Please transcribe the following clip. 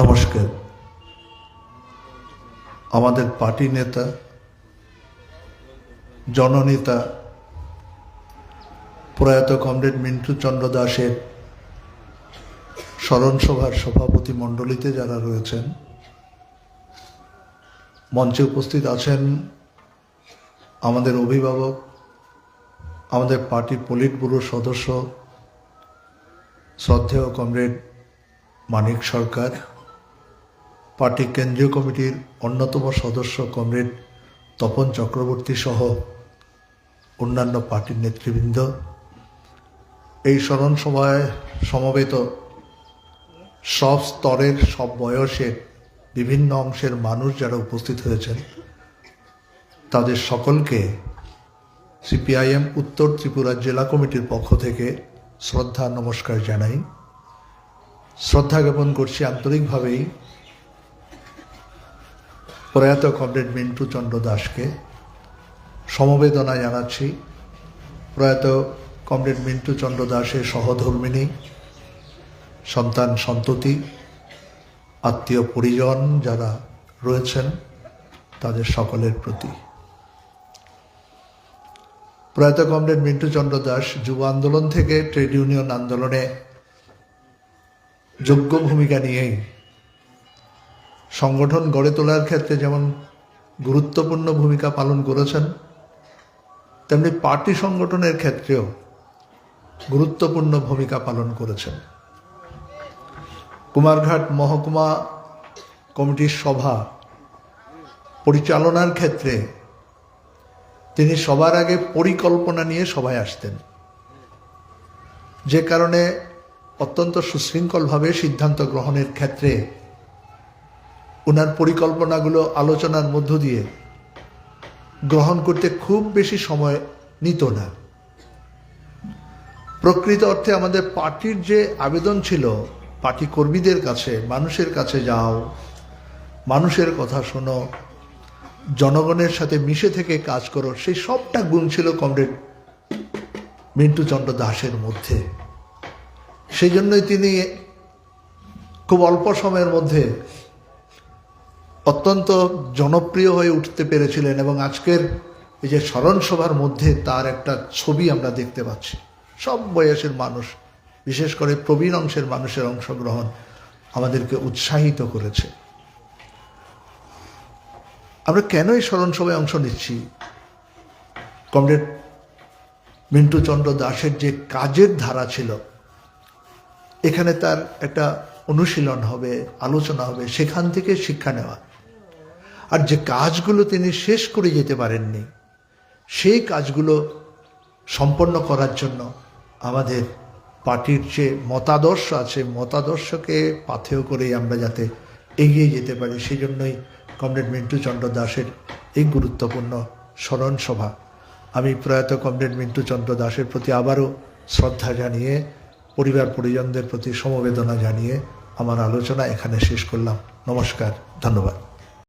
নমস্কার। আমাদের পার্টি নেতা, জননেতা প্রয়াত কমরেড মিন্টু চন্দ্র দাসের স্মরণসভার সভাপতি মণ্ডলীতে যারা রয়েছেন, মঞ্চে উপস্থিত আছেন আমাদের অভিভাবক, আমাদের পার্টি পলিট ব্যুরোর সদস্য, শ্রদ্ধেয় কমরেড মানিক সরকার। পার্টি কেন্দ্রীয় কমিটির অন্যতম সদস্য কমরেড তপন চক্রবর্তী সহ অন্যান্য পার্টির নেতৃবৃন্দ। এই স্মরণ সভায় সমবেত সব স্তরের, সব বয়সের বিভিন্ন অংশের মানুষ যারা উপস্থিত হয়েছেন, তাদের সকলকে সিপিআইএম উত্তর ত্রিপুরা জেলা কমিটির পক্ষ থেকে শ্রদ্ধা নমস্কার জানাই। শ্রদ্ধা জ্ঞাপন করছি আন্তরিকভাবেই প্রয়াত কমরেড মিন্টু চন্দ্র দাসকে সমবেদনা জানাচ্ছি। প্রয়াত কমরেড মিন্টু চন্দ্র দাসের সহধর্মিনী, সন্তান সন্ততি, আত্মীয় পরিজন যারা রয়েছেন, তাদের সকলের প্রতি। প্রয়াত কমরেড মিন্টু চন্দ্র দাস যুব আন্দোলন থেকে ট্রেড ইউনিয়ন আন্দোলনে যোগ্য ভূমিকা নিয়েই সংগঠন গড়ে তোলার ক্ষেত্রে যেমন গুরুত্বপূর্ণ ভূমিকা পালন করেছেন, তেমনি পার্টি সংগঠনের ক্ষেত্রেও গুরুত্বপূর্ণ ভূমিকা পালন করেছেন। কুমারঘাট মহকুমা কমিটির সভা পরিচালনার ক্ষেত্রে তিনি সবার আগে পরিকল্পনা নিয়ে সভায় আসতেন। যে কারণে অত্যন্ত সুশৃঙ্খলভাবে সিদ্ধান্ত গ্রহণের ক্ষেত্রে ওনার পরিকল্পনাগুলো আলোচনার মধ্য দিয়ে গ্রহণ করতে খুব বেশি সময় নিত না। প্রকৃত অর্থে আমাদের পার্টির যে আবেদন ছিল, পার্টি কর্মীদের কাছে, মানুষের কাছে যাও, মানুষের কথা শোনো, জনগণের সাথে মিশে থেকে কাজ করো, সেই সবটা গুণ ছিল কমরেড মিন্টু চন্দ্র দাসের মধ্যে। সেই জন্যই তিনি খুব অল্প সময়ের মধ্যে অত্যন্ত জনপ্রিয় হয়ে উঠতে পেরেছিলেন এবং আজকের এই যে স্মরণসভার মধ্যে তার একটা ছবি আমরা দেখতে পাচ্ছি। সব বয়সের মানুষ, বিশেষ করে প্রবীণ অংশের মানুষের অংশগ্রহণ আমাদেরকে উৎসাহিত করেছে। আমরা কেন এই স্মরণ সভায় অংশ নিচ্ছি? কমরেড মিন্টুচন্দ্র দাসের যে কাজের ধারা ছিল, এখানে তার একটা অনুশীলন হবে, আলোচনা হবে, সেখান থেকে শিক্ষা নেওয়া। আর যে কাজগুলো তিনি শেষ করে যেতে পারেননি, সেই কাজগুলো সম্পন্ন করার জন্য আমাদের পার্টির যে মতাদর্শ আছে, মতাদর্শকে পাথেয় করেই আমরা যাতে এগিয়ে যেতে পারি, সেই জন্যই কমরেড মিন্টু চন্দ্র দাসের এই গুরুত্বপূর্ণ স্মরণ সভা। আমি প্রয়াত কমরেড মিন্টু চন্দ্র দাসের প্রতি আবারও শ্রদ্ধা জানিয়ে, পরিবার পরিজনদের প্রতি সমবেদনা জানিয়ে আমার আলোচনা এখানে শেষ করলাম। নমস্কার, ধন্যবাদ।